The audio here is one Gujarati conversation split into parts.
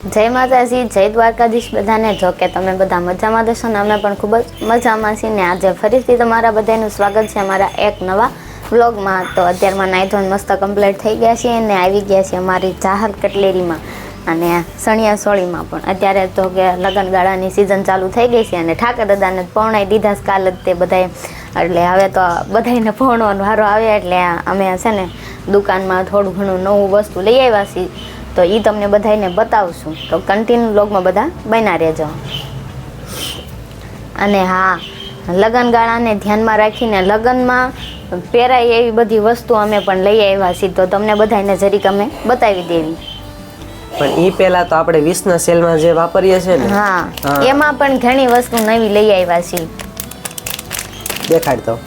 જય માતાજી, જય દ્વારકાધીશ બધાને. જો કે તમે બધા મજામાં દેશો ને અમે પણ ખૂબ જ મજામાં છીએ ને આજે ફરીથી તમારા બધાનું સ્વાગત છે અમારા એક નવા વ્લોગમાં. તો અત્યારમાં નાઈ ધોઈને મસ્ત કમ્પ્લીટ થઈ ગયા છીએ અને આવી ગયા છીએ અમારી જાહર કટલેરીમાં અને સણિયા સોળીમાં પણ. અત્યારે તો કે લગ્નગાળાની સિઝન ચાલુ થઈ ગઈ છે અને ઠાકર દાદાને પૌણાઈ દીધા કાલ જ તે બધાએ. એટલે હવે તો બધાને પૌણવાનો વારો આવે એટલે અમે છે ને દુકાનમાં થોડું ઘણું નવું વસ્તુ લઈ આવ્યા છીએ. તો એ તમને બધાને બતાવશું. તો કન્ટિન્યુ બ્લોગમાં બધા બન્યા રહેજો. અને હા લગ્ન ગાળાને ધ્યાનમાં રાખીને લગ્નમાં પહેરાય એવી બધી વસ્તુ અમે પણ લઈ આવ્યા છીએ. તો તમને બધાને જરીક અમે બતાવી દેવી. પણ એ પહેલા તો આપણે વિસના સેલમાં જે વાપરીએ છે ને હા હા. એમાં પણ ઘણી વસ્તુ નવી લઈ આવ્યા છીએ. દેખાડ તો.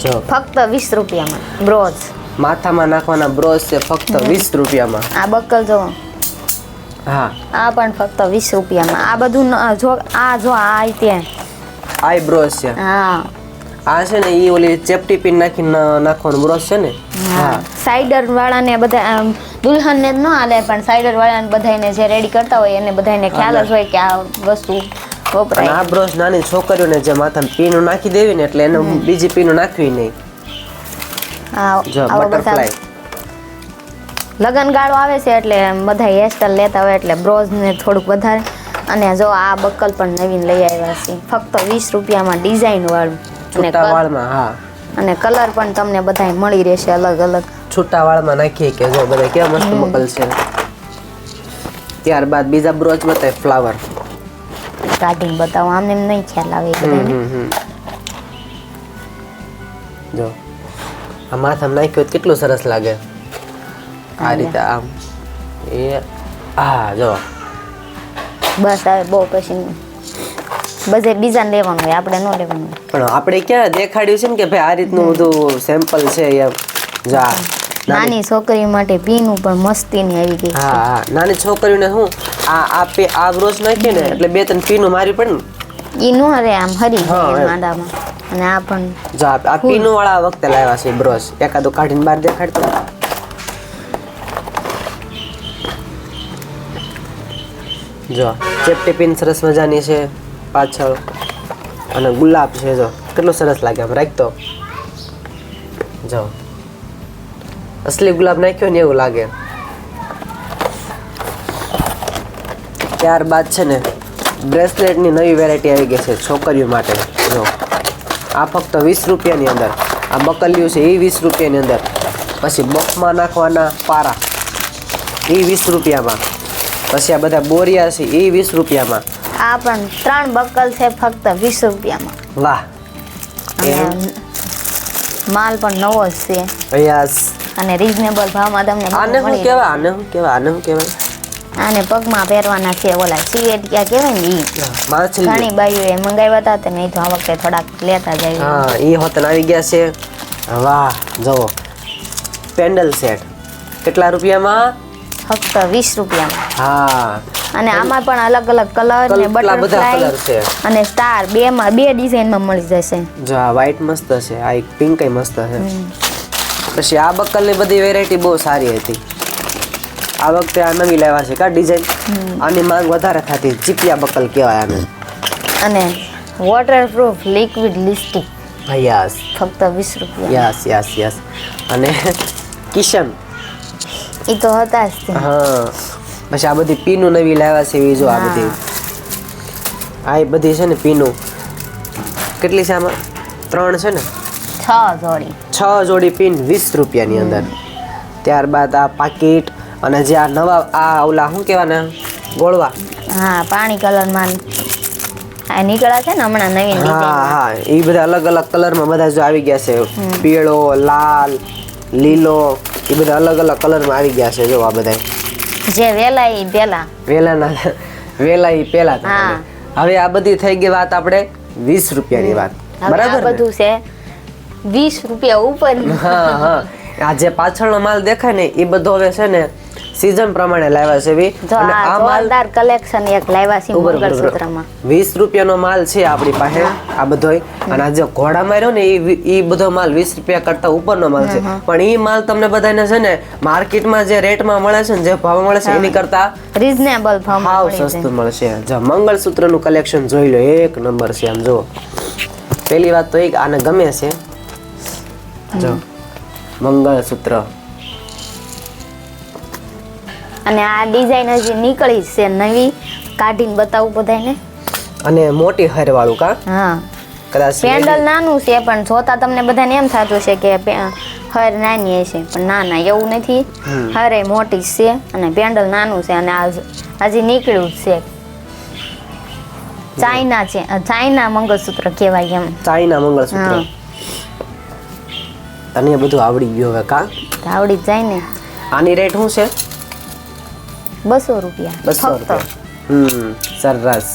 જો. ફક્ત વીસ રૂપિયામાં બ્રોઝ. માથામાં નાખવાના બ્રશ છે ફક્ત વીસ રૂપિયામાં. આ બક્કલ જો. હા. આ પણ ફક્ત વીસ રૂપિયામાં. આ બધું જો આ જો આ ત્યાં આઈ બ્રશ છે. હા. આ છે ને એ ઓલી ચેપટી પિન નાખીને નાખવાનું બ્રશ છે ને? હા. સાઈડર વાળાને બધા દુલ્હનને ન હાલે પણ સાઈડર વાળાને બધાને જે રેડી કરતા હોય એને બધાને ખ્યાલ જ હોય કે આ વસ્તુ વપરાય. આ બ્રશ નાની છોકરીઓને જે માથામાં પીનું નાખી દેવી ને એટલે એને બીજી પીનું નાખવી નહીં. બટરફ્લાય. લગન ગાળો આવે છે એટલે બધા હેરસ્ટાઈલ લેતા હોય એટલે બ્રોઝ ને થોડુંક વધારે. અને જો આ બક્કલ પણ નવીન લઈ આવ્યા છે. ફક્ત વીસ રૂપિયામાં ડિઝાઇન વાળું. અને છૂટા વાળમાં હા. અને કલર પણ તમને બધા મળી રહેશે અલગ અલગ. છૂટા વાળમાં નાખીએ કે જો બધા કેવા મસ્ત મકલ છે. ત્યારબાદ બીજા બ્રોચ બતાય ફ્લાવર કાઢીને બતાવો આમને એમ નહીં ખ્યાલ આવે જો. આ માથામાં નાખ્યું કેટલું સરસ લાગે? આ રીતે આમ. એ હા જો. બસ હવે બહુ પછી બધે બીજાને લેવાનું હોય આપણે ન લેવાનું. પણ આપણે ક્યાં દેખાડ્યું છે ને કે ભાઈ આ રીતનું બધું સેમ્પલ છે એમ. જા નાની છોકરી માટે પીનું પણ મસ્તીની આવી ગઈ હા હા. નાની છોકરીઓને શું આ આ આ બ્રોચ નાખીએ ને એટલે બે ત્રણ પીનું મારી પડે ને. ઈ અરે આમ હરી જાય માંડામાં. અને આ પણ જા આ આ પીનું વાળા વખતે લાવ્યા છે બ્રશ. એકાદો કાઢીને બહાર દેખાડતો. જો ચેપટી પિન સરસ મજાની છે પાછળ. અને ગુલાબ છે જો. કેટલો સરસ લાગે આમ રાખતો. જો. અસલી ગુલાબ નાખ્યો ને એવું લાગે. ત્યારબાદ છે ને બ્રેસલેટની નવી વેરાયટી આવી ગઈ છે છોકરીઓ માટે. જો આ ફક્ત વીસ રૂપિયાની અંદર. આ બકલ્યું છે એ વીસ રૂપિયાની અંદર. પછી બફમાં નાખવાના પારા. એ વીસ રૂપિયામાં. પછી આ બધા બોરિયા છે એ વીસ રૂપિયામાં. આ પણ ત્રણ બકલ છે ફક્ત વીસ રૂપિયામાં. વાહ. માલ પણ નવો જ છે. અને રીઝનેબલ ભાવમાં તમને આને શું કહેવાય આને શું કહેવાય આને શું કહેવાય. આને પગમાં પહેરવાના છે ઓલા સિવેટિયા કહેવાય ને ઈ. ઘણી ઘણી એ મંગાવ્યા હતા તે નહીં તો આ વખતે થોડાક લેતા જાય હા એ હોતન આવી ગયા છે. વાહ જુઓ. Pendant set. કેટલા રૂપિયામાં? ફક્ત વીસ રૂપિયામાં. હા. અને આમાં પણ અલગ અલગ કલર ને બટરફ્લાય અને સ્ટાર બે માં બે ડિઝાઇનમાં મળી જશે. જો આ વ્હાઇટ મસ્ત છે. આ એક પિંક મસ્ત છે. પછી આ બક્કલની બધી વેરાયટી બહુ સારી હતી. આ વખતે આ નવી લાવ્યા છે કા ડિઝાઇન આની માંગ વધારે થતી ચીપિયા બકલ કહેવાય આને. અને વોટરપ્રૂફ લિક્વિડ લિપસ્ટિક યસ. ફક્ત વીસ રૂપિયા. Yes yes yes. અને કિશન. એ તો હતા જ હા. પછી આ બધી પીનું નવી લાવ્યા છે એવી જો આ બધી. આ બધી છે ને પીનું. કેટલી છે આમાં? ત્રણ છે ને? છ જોડી. છ જોડી પીન વીસ રૂપિયાની અંદર. ત્યારબાદ આ પાકીટ અને જે આ નવા આ ઓલા શું કહેવાના ગોળવા? હા પાણી કલરમાં. આ નીકળ્યા છે ને હમણાં નવીન હા હા એ બધા અલગ અલગ કલરમાં બધા જો આવી ગયા છે. પીળો લાલ લીલો એ બધા અલગ અલગ કલરમાં આવી ગયા છે જો આ બધા જે વેલા ઈ પેલા. વેલાના વેલા ઈ પેલા હા. હવે. આ બધી થઈ ગઈ વાત આપણે વીસ રૂપિયાની વાત. બરાબર બધું છે વીસ રૂપિયા ઉપર. હા હા. આ જે પાછળનો માલ દેખાય ને એ બધો હવે છે ને સીઝન પ્રમાણે લાવ્યા છે એવી અને આ માલ કલેક્શન એક લાવ્યા છે. મંગળસૂત્રમાં 20 રૂપિયાનો માલ છે આપણી પાસે આ બધોય અને આ જે ઘોડા માર્યો ને એ એ બધો માલ 20 રૂપિયા કરતા ઉપરનો માલ છે. પણ એ માલ તમને બધાને છે ને માર્કેટમાં જે રેટમાં મળે છે ને જે ભાવ મળે છે એની કરતા રીઝનેબલ ભાવ હાવ સસ્તું મળશે જો મંગળસૂત્રનું કલેક્શન જોઈ લો એક નંબર છે આમ જો. પહેલી વાત તો એક આને ગમે છે. જો મંગળસૂત્ર. અને આ ડિઝાઇન હજી નીકળી છે નવી કાઢીને બતાવું બધાને અને મોટી હરવાળું કા? હા. કદાચ પેન્ડલ નાનું છે પણ જોતા તમને બધાને એમ થતું છે કે હર નાની હશે પણ ના ના એવું નથી. હરે મોટી છે અને પેન્ડલ નાનું છે અને આ હજી નીકળ્યું છે. ચાઇના છે ચાઇના મંગળસૂત્ર કહેવાય એમ. ચાઇના મંગળસૂત્ર. અને બધું આવડી ગયું હવે કા? આવડી જાય ને. આની રેટ શું છે? બસો રૂપિયા. બસો રૂપિયા. હમ સરસ.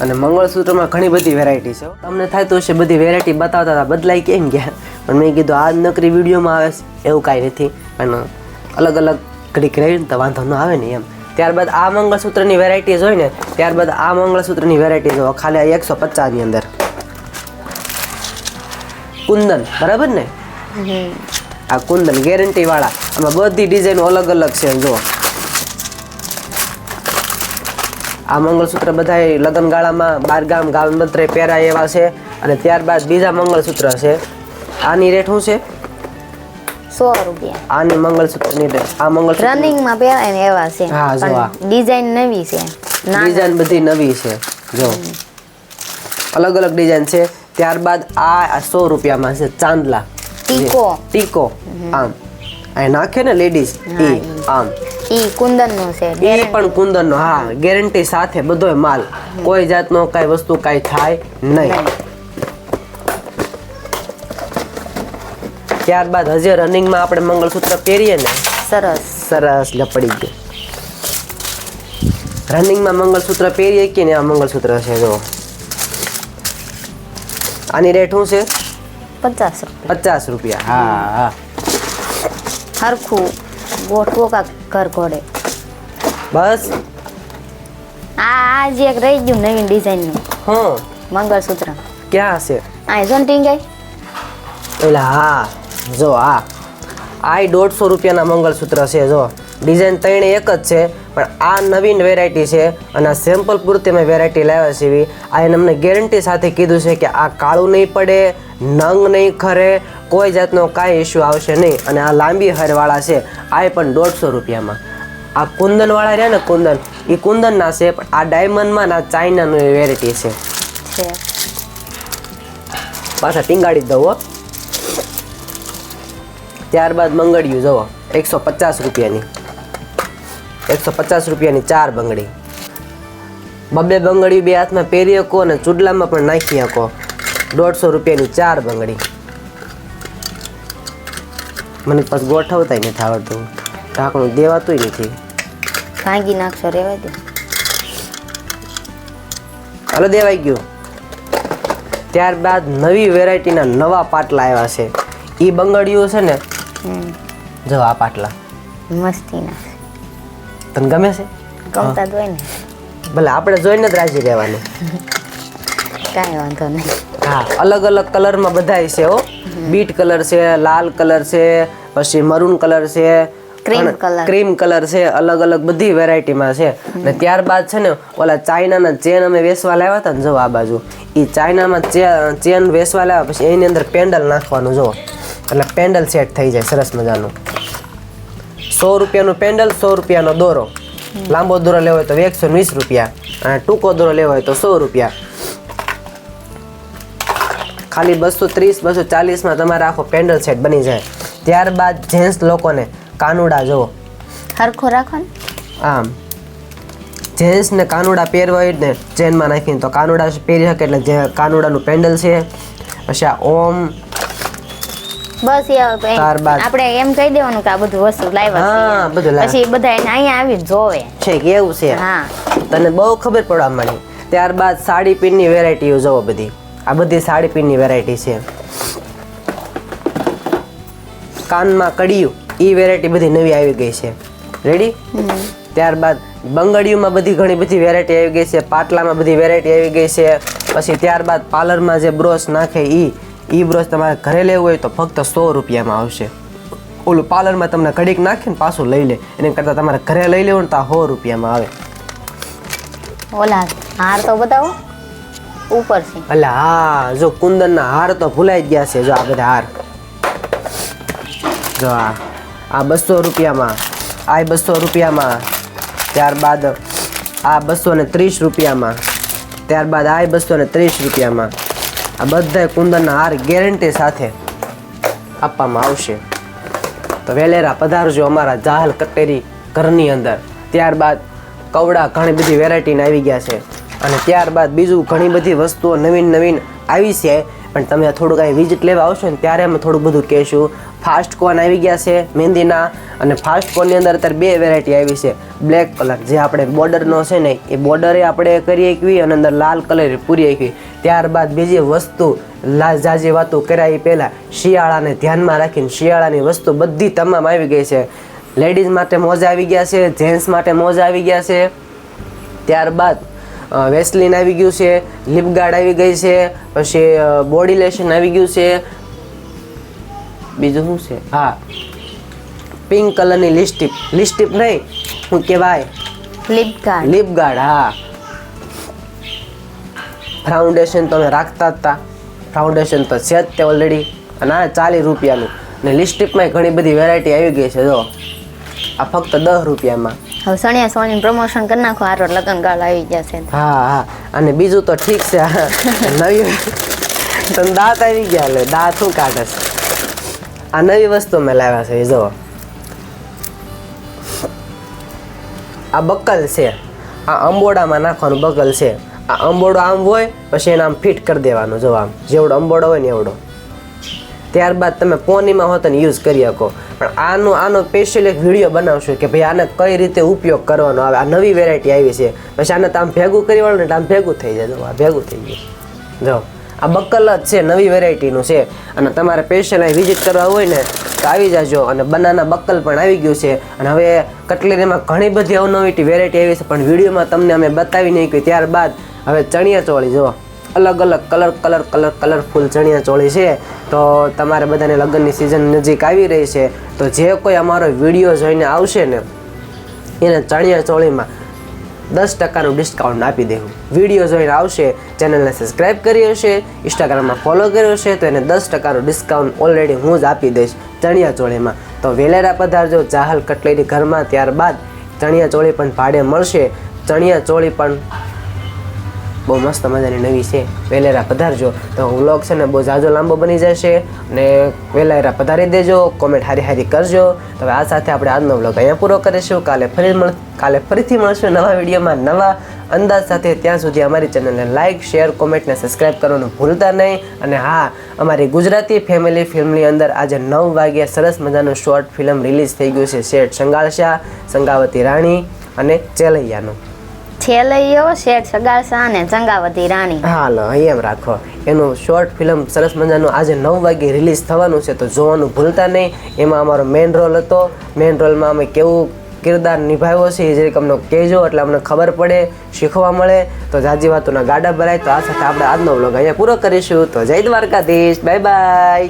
અને મંગળસૂત્રમાં ઘણી બધી વેરાયટી છે તમને થાય તો હશે બધી વેરાયટી બતાવતા હતા. બદલાઈ કેમ ગયા? પણ મેં કીધું આ નકરી વિડીયોમાં આવે એવું કાંઈ નથી. અને અલગ અલગ ઘડીક રહીને તો વાંધો ન આવે ને એમ. ત્યારબાદ આ મંગળસૂત્રની વેરાયટી હોય ને ત્યારબાદ આ મંગળસૂત્રની વેરાયટી જો ખાલી એકસો પચાસની અંદર. કુંદન બરાબર ને? આ કુંદન ગેરંટી વાળા. આમાં બધી ડિઝાઇન અલગ અલગ છે જો આ મંગળસૂત્ર બધાય લગ્નગાળામાં બારગામ ગામમંત્રે પહેરાય એવા છે અને ત્યારબાદ બીજા મંગળસૂત્ર છે. આની રેટ શું છે? સો રૂપિયા. આની મંગળસૂત્રની રેટ. આ મંગળસૂત્ર રનિંગમાં પહેરાય ને એવા છે હા, જો ડિઝાઇન નવી છે. ડિઝાઇન બધી નવી છે. જો. અલગ અલગ ડિઝાઇન છે. ત્યારબાદ આ સો રૂપિયામાં છે ચાંદલા. ટીકો. ટીકો. આમ. અહીં નાખે ને લેડીઝ એ આમ. ઈ કુંદનનો છે એ પણ કુંદનનો હા ગેરંટી સાથે બધોય માલ. કોઈ જાતનો કઈ વસ્તુ કઈ થાય નહીં. ત્યારબાદ હજી રનિંગમાં આપણે મંગળસૂત્ર પહેરીએ ને. સરસ. સરસ લપડી ગયું. રનિંગમાં મંગળસૂત્ર પહેરીએ કે ને આ મંગળસૂત્ર છે જો. આની રેટ શું છે? પચાસ રૂપિયા. પચાસ રૂપિયા હા હા. હરખું ગોઠવો કા ઘર ઘોડે બસ. આ આ જે એક રહી ગયું નવીન ડિઝાઇનનું. હા. મંગળસૂત્ર. ક્યાં છે આ જો ને ટીંગાઈ એટલે હા. જો આ આ દોઢસો રૂપિયાના મંગળસૂત્ર છે જો. ડિઝાઇન ત્રણે એક જ છે પણ આ નવીન વેરાયટી છે અને આ સેમ્પલ પૂરતી અમે વેરાયટી લાવ્યા છે એવી. આ એને અમને ગેરંટી સાથે કીધું છે કે આ કાળું નહીં પડે નંગ નહીં ખરે કોઈ જાતનો કાંઈ ઇશ્યુ આવશે નહીં. અને આ લાંબી હરવાળા છે આ પણ દોઢસો રૂપિયામાં. આ કુંદનવાળા રહ્યા ને કુંદન એ કુંદનના છે પણ આ ડાયમંડમાં ના ચાઇનાનું વેરાયટી છે. પાછા ટીંગાડી દઉં હો. ત્યારબાદ બંગડીયું જુઓ એકસો પચાસ રૂપિયાની. એકસો પચાસ રૂપિયાની ચાર બંગડી. બબે બંગડી બે હાથમાં પહેરી શકો અને ચૂડલામાં પણ નાખી શકો. દોઢસો રૂપિયાની ચાર બંગડી. મને પછી ગોઠવતાય નથી આવડતું. ઢાંકણું દેવાતુંય નથી. ભાંગી નાખશો રેવા દે. હાલો દેવાઈ ગયું. ત્યારબાદ નવી વેરાયટીના નવા પાટલા આવ્યા છે. એ બંગડીઓ છે ને જો આ પાટલા. મસ્તીના. તને ગમે છે? ગમતા જ હોય ને. ભલે આપણે જોઈને જ રાજી રહેવાનું. કાંઈ વાંધો નહીં. હા અલગ અલગ કલરમાં બધાય છે હો. બીટ કલર છે લાલ કલર છે પછી મરૂન કલર છે. Cream colour. છે અલગ અલગ બધી વેરાયટીમાં છે. અને ત્યારબાદ છે ને ઓલા ચાઇનાના ચેન અમે વેસવા લાવ્યા હતા ને જો આ બાજુ. એ ચાઇનામાં ચેન વેસવા લાવ્યા પછી એની અંદર પેન્ડલ નાખવાનું જો એટલે પેન્ડલ સેટ થઈ જાય સરસ મજાનું. સો રૂપિયાનું પેન્ડલ સો રૂપિયાનો દોરો. લાંબો દોરો લેવો હોય તો એકસો વીસ રૂપિયા. અને ટૂંકો દોરો લેવો હોય તો સો રૂપિયા. ખાલી બસો ત્રીસ બસો ચાલીસમાં તમારે આખો પેન્ડલ સેટ બની જાય. ત્યારબાદ જેન્ટ્સ લોકોને કાનુડા જુઓ. હરખો રાખો આમ. જેન્ટ્સને કાનુડા પહેરવા હોય ને ચેનમાં નાખીને તો કાનુડા પહેરી શકે એટલે જે કાનુડાનું પેન્ડલ છે પછી આ ઓમ. બસ આપણે એમ કહી દેવાનું કે આ બધું વસ્તુ લાવ્યા બધું પછી બધા એને અહીંયા આવી જોવે. છે કે એવું છે. હા. તને બહુ ખબર પડવા માંડી. ત્યારબાદ સાડી પીનની વેરાયટીઓ જોવો બધી. આ બધી સાડી પિનની વેરાયટી છે. કાનમાં કડિયું એ વેરાયટી બધી નવી આવી ગઈ છે. રેડી ત્યારબાદ બંગડીઓમાં બધી ઘણી બધી વેરાયટી આવી ગઈ છે પાટલામાં બધી વેરાયટી આવી ગઈ છે. પછી ત્યારબાદ પાર્લરમાં જે બ્રશ નાખે ઈ ઈ બ્રશ તમારે ઘરે લેવું હોય તો ફક્ત સો રૂપિયામાં આવશે. ઓલું પાર્લરમાં તમને ઘડીક નાખીને પાછું લઈ લે. એને કરતાં તમારે ઘરે લઈ લેવું ને તો સો રૂપિયામાં આવે. ઓલા હાર તો બતાવો. ઉપર છે. એટલે હા, જો કુંદનના હાર તો ભૂલાઈ ગયા છે, જો આ બધા હાર. જો આ આ બસો રૂપિયામાં, આ બસો રૂપિયામાં, ત્યારબાદ આ બસો ને ત્રીસ રૂપિયામાં, ત્યારબાદ આ બસો ને ત્રીસ રૂપિયામાં, આ બધા કુંદનના હાર ગેરંટી સાથે આપવામાં આવશે. તો વેલેરા પધારજો અમારા જાહલ કટેરી ઘરની અંદર. ત્યારબાદ કવડા ઘણી બધી વેરાયટીના આવી ગયા છે. અને ત્યારબાદ બીજું ઘણી બધી વસ્તુઓ નવીન નવીન આવી છે. પણ તમે થોડુંક અહીં વિઝિટ લેવા આવશો ને ત્યારે અમે થોડું બધું કહેશું. ફાસ્ટ કોન આવી ગયા છે મહેંદીના અને ફાસ્ટ કોનની અંદર અત્યારે બે વેરાયટી આવી છે. બ્લેક કલર જે આપણે બોર્ડરનો છે ને, એ બોર્ડરે આપણે કરી એકવી અને અંદર લાલ કલર પૂરી એકવી ત્યારબાદ બીજી વસ્તુ જાજી વાતો કરાવી પહેલાં શિયાળાને ધ્યાનમાં રાખીને શિયાળાની વસ્તુ બધી તમામ આવી ગઈ છે. લેડીઝ માટે મોજા આવી ગયા છે જેન્ટ્સ માટે મોજા આવી ગયા છે. ત્યારબાદ વેસ્લિન આવી ગયું છે લિપગાર્ડ આવી ગઈ છે પછી બોડી લેશન આવી ગયું છે. બીજું શું છે? હા. પિંક કલરની લિપસ્ટિક લિપસ્ટિક નહીં શું કહેવાય? લિપગાર્ડ લિપગાર્ડ હા. ફાઉન્ડેશન તમે રાખતા હતા ફાઉન્ડેશન તો છે જ તે ઓલરેડી અને આ ચાલીસ રૂપિયાનું. ને લિપસ્ટિકમાં ઘણી બધી વેરાયટી આવી ગઈ છે જો. આ ફક્ત દસ રૂપિયામાં. હવે સણિયા સોની પ્રમોશન કરી નાખો, હારો લગન ગાળ આવી ગયા છે. હા હા. અને બીજું તો ઠીક છે. નવી તને દાંત આવી ગયા એટલે દાંત શું કાઢે છે? આ નવી વસ્તુ મેં લાવ્યા છે જુઓ. આ બકલ છે. આ અંબોડામાં નાખવાનું બકલ છે. આ અંબોડો આમ હોય, પછી એને આમ ફિટ કરી દેવાનું જો આમ. જેવડો અંબોડો હોય ને એવડો. ત્યારબાદ તમે પોનીમાં હોત ને યુઝ કરી શકો. પણ આનો આનો સ્પેશિયલ એક વીડિયો બનાવશું કે ભાઈ આને કઈ રીતે ઉપયોગ કરવાનો આવે. આ નવી વેરાયટી આવી છે. પછી આને આમ ભેગું કરી વાળો ને આમ ભેગું થઈ જાય. આ ભેગું થઈ ગયું. જો આ બકલ જ છે, નવી વેરાયટીનું છે. અને તમારે સ્પેશિયલ અહીં વિઝિટ કરવા હોય ને, તો આવી જાજો. અને બનાના બકલ પણ આવી ગયું છે. અને હવે કટલેરીમાં ઘણી બધી અવનવી વેરાયટી આવી છે. પણ વિડીયોમાં તમને અમે બતાવી નહીં કે ત્યારબાદ હવે ચણિયા ચોળી જો અલગ અલગ કલર કલર કલર કલરફુલ ચણિયા ચોળી છે. તો તમારે બધાને લગ્નની સિઝન નજીક આવી રહી છે. તો જે કોઈ અમારો વીડિયો જોઈને આવશે ને, એને ચણિયા ચોળીમાં દસ ટકાનું ડિસ્કાઉન્ટ આપી દેવું. વીડિયો જોઈને આવશે ચેનલને સબસ્ક્રાઇબ કરી હશે ઇન્સ્ટાગ્રામમાં ફોલો કર્યો હશે તો એને દસ ટકાનું ડિસ્કાઉન્ટ ઓલરેડી હું જ આપી દઈશ ચણિયા ચોળીમાં. તો વેલેરા પધારજો ચાહલ કટલેરી ઘરમાં ત્યારબાદ ચણિયા ચોળી પણ ભાડે મળશે. ચણિયા ચોળી પણ બહુ મસ્ત મજાની નવી છે. વહેલેરા પધારજો. તો વ્લોગ છે ને બહુ ઝાઝો લાંબો બની જશે અને વહેલેરા પધારી દેજો, કોમેન્ટ હારી હારી કરજો. તો આ સાથે આપણે આજનો વ્લોગ અહીંયા પૂરો કરીશું. કાલે ફરી મળ, કાલે ફરીથી મળશું નવા વિડીયોમાં નવા અંદાજ સાથે. ત્યાં સુધી અમારી ચેનલને લાઇક શેર, કોમેન્ટ ને સબસ્ક્રાઇબ કરવાનું ભૂલતા નહીં. અને હા, અમારી ગુજરાતી ફેમિલી ફિલ્મની અંદર આજે નવ વાગ્યે સરસ મજાનું શોર્ટ ફિલ્મ રિલીઝ થઈ ગયું છે. શેઠ સંગાળશા, સંગાવતી રાણી અને ચેલૈયાનું. છેલૈયો શેઠ સગાસા અને ચંગાવતી રાણી. હાલો એમ રાખો. એનું શોર્ટ ફિલ્મ સરસ મજાનું આજે નવ વાગે રિલીઝ થવાનું છે, તો જોવાનું ભૂલતા નહીં. એમાં અમારો મેઇન રોલ હતો. મેઇન રોલમાં અમે કેવું કિરદાર નિભાવ્યો છે એ જે અમને કહેજો, એટલે અમને ખબર પડે, શીખવા મળે. તો જાજી વાતોના ગાડા ભરાય. તો આ સાથે આપણે આજનો વ્લોગ અહીંયા પૂરો કરીશું. તો જય દ્વારકાધીશ. Bye bye